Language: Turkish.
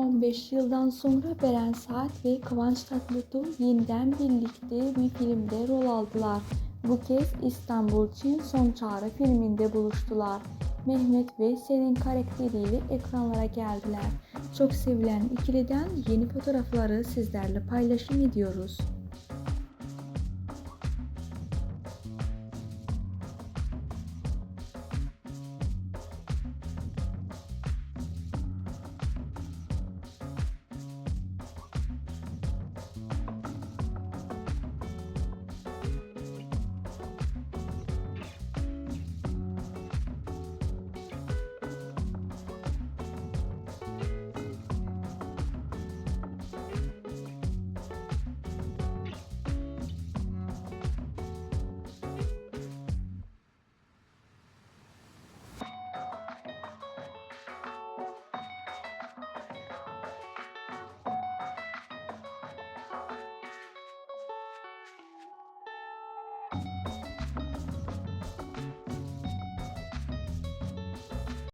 15 yıldan sonra Beren Saat ve Kıvanç Tatlıtuğ yeniden birlikte bir filmde rol aldılar. Bu kez İstanbul için Son Çağrı filminde buluştular. Mehmet ve Selin karakteriyle ekranlara geldiler. Çok sevilen ikiliden yeni fotoğrafları sizlerle paylaşım ediyoruz.